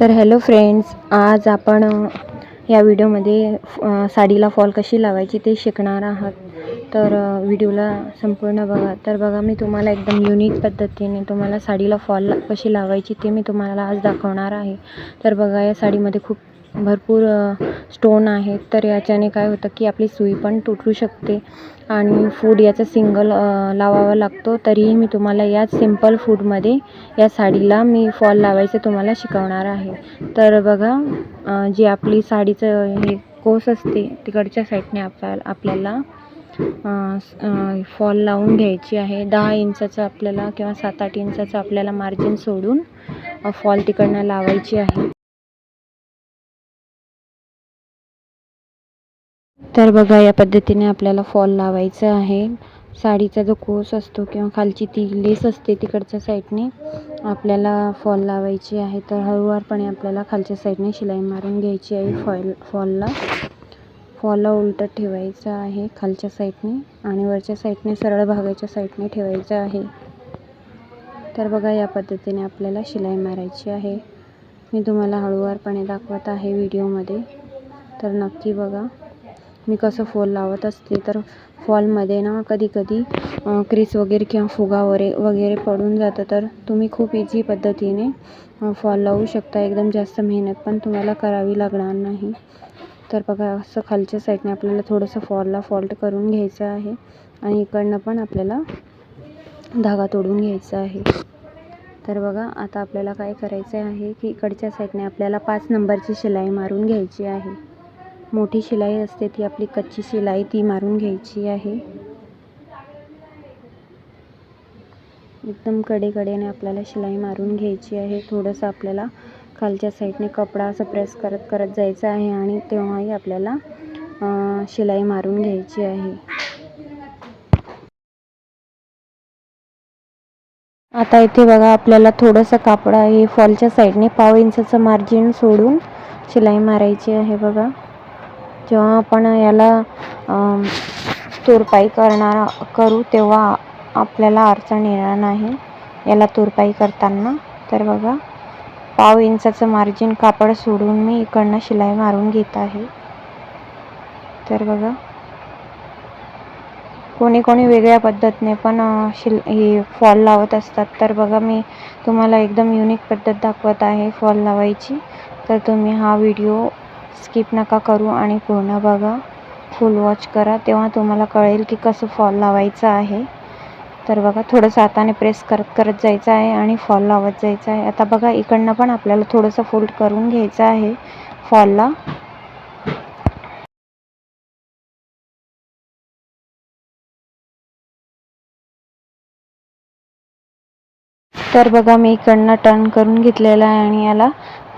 तर hello friends आज आपण या व्हिडिओमध्ये साडीला फॉल कशी लावायची ते शिकणार आहात. तर व्हिडिओला संपूर्ण बघा. तर बघा मी तुम्हाला एकदम युनिक पद्धतीने तुम्हाला साडीला फॉल कशी लावायची ते मी तुम्हाला आज दाखवणार आहे. तर बघा या साडीमध्ये खूप भरपूर स्टोन आहेत तर याच्याने काय होतं की आपली सुई पण तुटू शकते. आणि फूड याचा सिंगल लावावा लागतो. तरीही मी तुम्हाला याच सिंपल फूडमध्ये या साडीला मी फॉल लावायचं तुम्हाला शिकवणार आहे. तर बघा जी आपली साडीचं हे कोस असते तिकडच्या साईडने आपल्या आपल्याला फॉल लावून घ्यायची आहे. दहा इंचाचं आपल्याला किंवा सात आठ इंचाचं आपल्याला मार्जिन सोडून फॉल तिकडनं लावायची आहे. तर बघा या पद्धतीने आपल्याला फॉल लावायचा आहे. साडीचा जो कोस असतो किंवा खालची ती लेस असते तिकडच्या साईडने आपल्याला फॉल लावायची आहे. तर हळूवारपणे आपल्याला खालच्या साईडने शिलाई मारून घ्यायची आहे फॉल फॉलला. फॉलला उलटं ठेवायचं आहे खालच्या साईडने आणि वरच्या साईडने सरळ भागाच्या साईडने ठेवायचं आहे. तर बघा या पद्धतीने आपल्याला शिलाई मारायची आहे. मी तुम्हाला हळूवारपणे दाखवत आहे व्हिडिओमध्ये. तर नक्की बघा. मी कसं फॉल लावत असते तर फॉलमध्ये ना कधी कधी क्रीस वगैरे किंवा फुगा वरे वगैरे पडून जातं. तर तुम्ही खूप इझी पद्धतीने फॉल लावू शकता. एकदम जास्त मेहनत पण तुम्हाला करावी लागणार नाही. तर बघा असं खालच्या साईडने आपल्याला थोडंसं फॉलला फॉल्ट करून घ्यायचं आहे. आणि इकडनं पण आपल्याला धागा तोडून घ्यायचा आहे. तर बघा आता आपल्याला काय करायचं आहे की इकडच्या साईडने आपल्याला पाच नंबरची शिलाई मारून घ्यायची आहे. मोठी शिलाई असते ती आपली कच्ची शिलाई ती मारून घ्यायची आहे. एकदम कडेकडेने आपल्याला शिलाई मारून घ्यायची आहे. थोडंसं आपल्याला खालच्या साईडने कपडा असं प्रेस करत करत जायचं आहे आणि तेव्हाही आपल्याला शिलाई मारून घ्यायची आहे. आता इथे बघा आपल्याला थोडंसं कापड आहे. फॉलच्या साईडने पाव इंचाचं मार्जिन सोडून शिलाई मारायची आहे बघा. जेव्हा आपण याला तुरपाई करणार करू तेव्हा आपल्याला अडचण येणार नाही. याला तुरपाई करताना तर बघा पाव इंचाचं मार्जिन कापड सोडून मी इकडनं शिलाई मारून घेत आहे. तर बघा कोणी कोणी वेगळ्या पद्धतीने पण शिल हे फॉल लावत असतात. तर बघा मी तुम्हाला एकदम युनिक पद्धत दाखवत आहे फॉल लावायची. तर तुम्ही हा व्हिडिओ स्किप नका करू आणि पूर्ण बघा. फुल वॉच करा. तेव्हा तुम्हाला कळेल की कसं फॉल लावायचं आहे. तर बघा थोडंसं हाताने प्रेस करत करत जायचं आहे आणि फॉल लावत जायचं आहे. आता बघा इकडनं पण आपल्याला थोडंसं फोल्ड करून घ्यायचं आहे फॉलला तर बघा मी इकडनं टर्न करून घेतलेला आहे आणि याला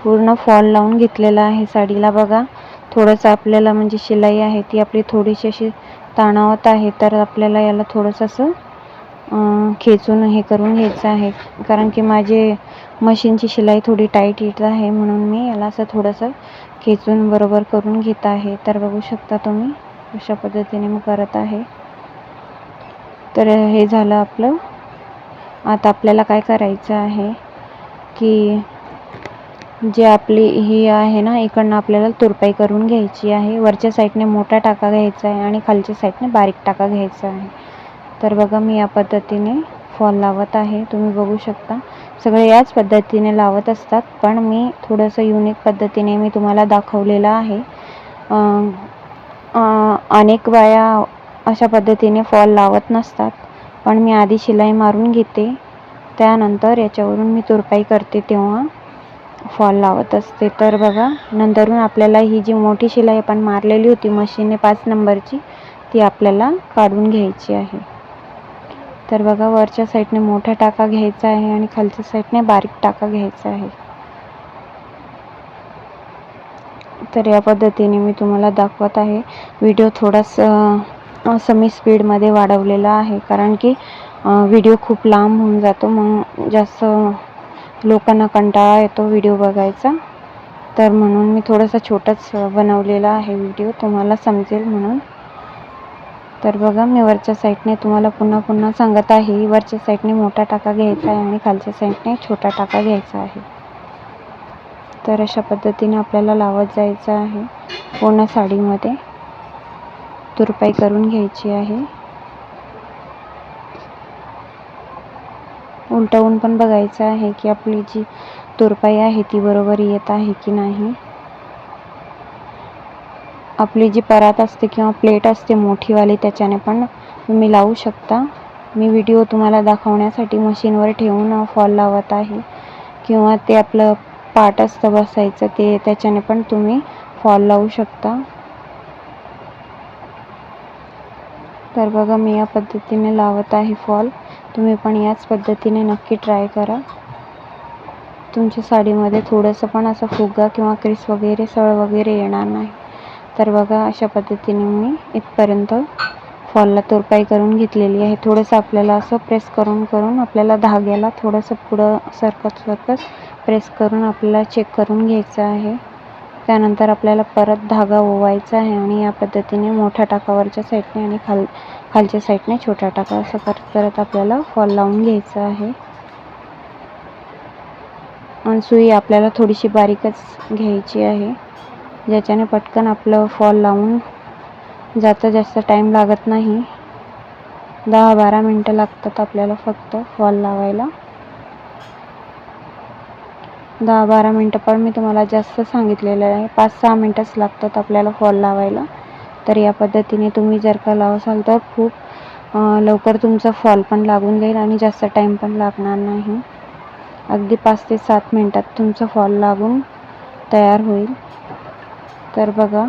पूर्ण फॉल लावून घेतलेला आहे साडीला बघा. थोडंसं आपल्याला म्हणजे शिलाई आहे ती आपली थोडीशी अशी ताणावत आहे तर आपल्याला याला थोडंसं असं खेचून हे करून घ्यायचं आहे. कारण की माझे मशीनची शिलाई थोडी टाईट येत आहे म्हणून मी याला असं थोडंसं खेचून बरोबर करून घेत आहे. तर बघू शकता तुम्ही अशा पद्धतीने मी करत आहे. तर हे झालं आपलं. आता आपल्याला काय करायचं आहे की जे आपली ही आहे ना इकडनं आपल्याला तुरपाई करून घ्यायची आहे. वरच्या साईडने मोठा टाका घ्यायचा आहे आणि खालच्या साईडने बारीक टाका घ्यायचा आहे. तर बघा मी या पद्धतीने फॉल लावत आहे. तुम्ही बघू शकता. सगळे याच पद्धतीने लावत असतात पण मी थोडंसं युनिक पद्धतीने मी तुम्हाला दाखवलेलं आहे. अनेक बाया अशा पद्धतीने फॉल लावत नसतात पण मी आधी शिलाई मारून घेते. त्यानंतर याच्यावरून मी तुरपाई करते तेव्हा. फॉल लावत असते. तर बघा नंतरून आपल्याला ही जी मोठी शिलाई आपण मारलेली होती मशीनने पाच नंबरची ती आपल्याला काढून घ्यायची आहे. तर बघा वरच्या साईडने मोठा टाका घ्यायचा आहे आणि खालच्या साईडने बारीक टाका घ्यायचा आहे. तर या पद्धतीने मी तुम्हाला दाखवत आहे. व्हिडिओ थोडासा समी स्पीडमध्ये वाढवलेला आहे. कारण की व्हिडिओ खूप लांब होऊन जातो मग जास्त लोकांना कंटाळा येतो व्हिडिओ बघायचा. तर म्हणून मी थोडासा छोटाच बनवलेला आहे व्हिडिओ तुम्हाला समजेल म्हणून. तर बघा मी वरच्या साईडने तुम्हाला पुन्हा पुन्हा सांगत आहे. वरच्या साईडने मोठा टाका घ्यायचा आहे आणि खालच्या साईडने छोटा टाका घ्यायचा आहे. तर अशा पद्धतीने आपल्याला लावत जायचं आहे पूर्ण साडीमध्ये. तुरपाई करून घ्यायची आहे. उलटवून पण बघायचं आहे की आपली जी तुरपाई आहे ती बरोबर येत आहे की नाही. आपली जी परात असते किंवा प्लेट असते मोठीवाली त्याच्याने पण तुम्ही लावू शकता. मी व्हिडिओ तुम्हाला दाखवण्यासाठी मशीनवर ठेवून फॉल लावत आहे. किंवा ते आपलं पाट असतं बसायचं ते त्याच्याने पण तुम्ही फॉल लावू शकता. तर बघा मी या पद्धतीने लावत आहे फॉल. तुम्ही पण याच पद्धतीने नक्की ट्राय करा. तुमच्या साडीमध्ये थोडंसं पण असं फुगा किंवा क्रिस वगैरे सळ वगैरे येणार नाही. तर बघा अशा पद्धतीने मी इथपर्यंत फॉलला तोरपाई करून घेतलेली आहे. थोडंसं आपल्याला असं प्रेस करून करून आपल्याला धाग्याला थोडंसं पुढं सरकत सरकत प्रेस करून आपल्याला चेक करून घ्यायचं आहे. त्यानंतर आपल्याला परत धागा ओवायचा आहे आणि या पद्धतीने मोठ्या टाकावरच्या साईडने आणि खाल खालच्या साईडने छोटा टाका. असं करत करत आपल्याला फॉल लावून घ्यायचा आहे. आणि सुई आपल्याला थोडीशी बारीकच घ्यायची आहे ज्याच्याने पटकन आपलं फॉल लावून जातं जास्त टाईम लागत नाही. दहा बारा मिनटं लागतात आपल्याला फक्त फॉल लावायला. दहा बारा मिनटं पण मी तुम्हाला जास्त सांगितलेलं आहे. पाच सहा मिनटंच लागतात आपल्याला फॉल लावायला. तर या पद्धतीने तुम्ही जर का लावसाल तर खूप लवकर तुमचा फॉल पण लागून जाईल आणि जास्त टाईम पण लागणार नाही. अगदी पाच ते सात मिनटात तुमचा फॉल लागून तयार होईल. तर बघा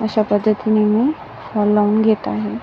अशा पद्धतीने मी फॉल लावून घेत आहे.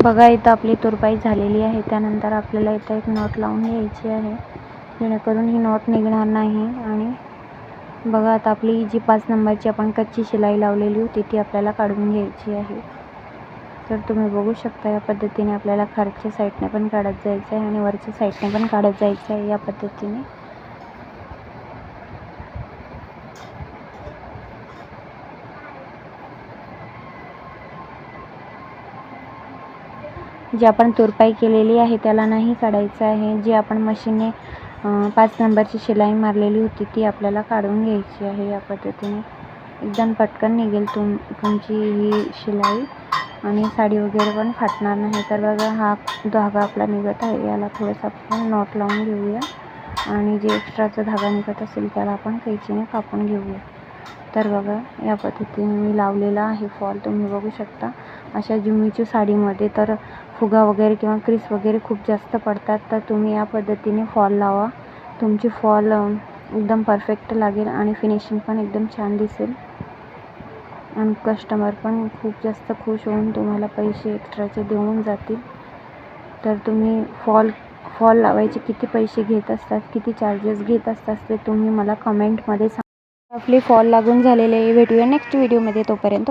बघा इथं आपली तुरपाई झालेली आहे. त्यानंतर आपल्याला इथं एक नॉट लावून घ्यायची आहे. जेणेकरून ही नॉट निघणार नाही आणि बघा आता आपली जी पाच नंबरची आपण कच्ची शिलाई लावलेली होती ती आपल्याला काढून घ्यायची आहे. तर तुम्ही बघू शकता या पद्धतीने आपल्याला खालच्या साईडने पण काढत जायचं आहे आणि वरच्या साईडने पण काढत जायचं आहे या पद्धतीने. जी आपण तुरपाई केलेली आहे त्याला नाही काढायचं आहे. जी आपण मशीनने पाच नंबरची शिलाई मारलेली होती ती आपल्याला काढून घ्यायची आहे या पद्धतीने. एकदम पटकन निघेल तुम तुमची ही शिलाई आणि साडी वगैरे पण फाटणार नाही. तर बघा हा धागा आपला निघत आहे. याला थोडंसं आपण नॉट लावून घेऊया. आणि जे एक्स्ट्राचा धागा निघत असेल त्याला आपण कैचीने कापून घेऊया. तर बघा या पद्धतीने मी लावलेला आहे फॉल तुम्ही बघू शकता. अशा जुमीच्या साडीमध्ये तर फुगा वगैरे किंवा क्रिस वगैरे खूप जास्त पडतात तर तुम्ही या पद्धतीने फॉल लावा. तुमची फॉल एकदम परफेक्ट लागेल आणि फिनिशिंग पण एकदम छान दिसेल. आणि कस्टमर पण खूप जास्त खुश होऊन तुम्हाला पैसे एक्स्ट्राचे देऊन जातील. तर तुम्ही फॉल फॉल लावायचे किती पैसे घेत असतात किती चार्जेस घेत असतात ते तुम्ही मला कमेंटमध्ये सांगा. आपली फॉल लागून झालेले भेटूया नेक्स्ट व्हिडिओमध्ये तोपर्यंत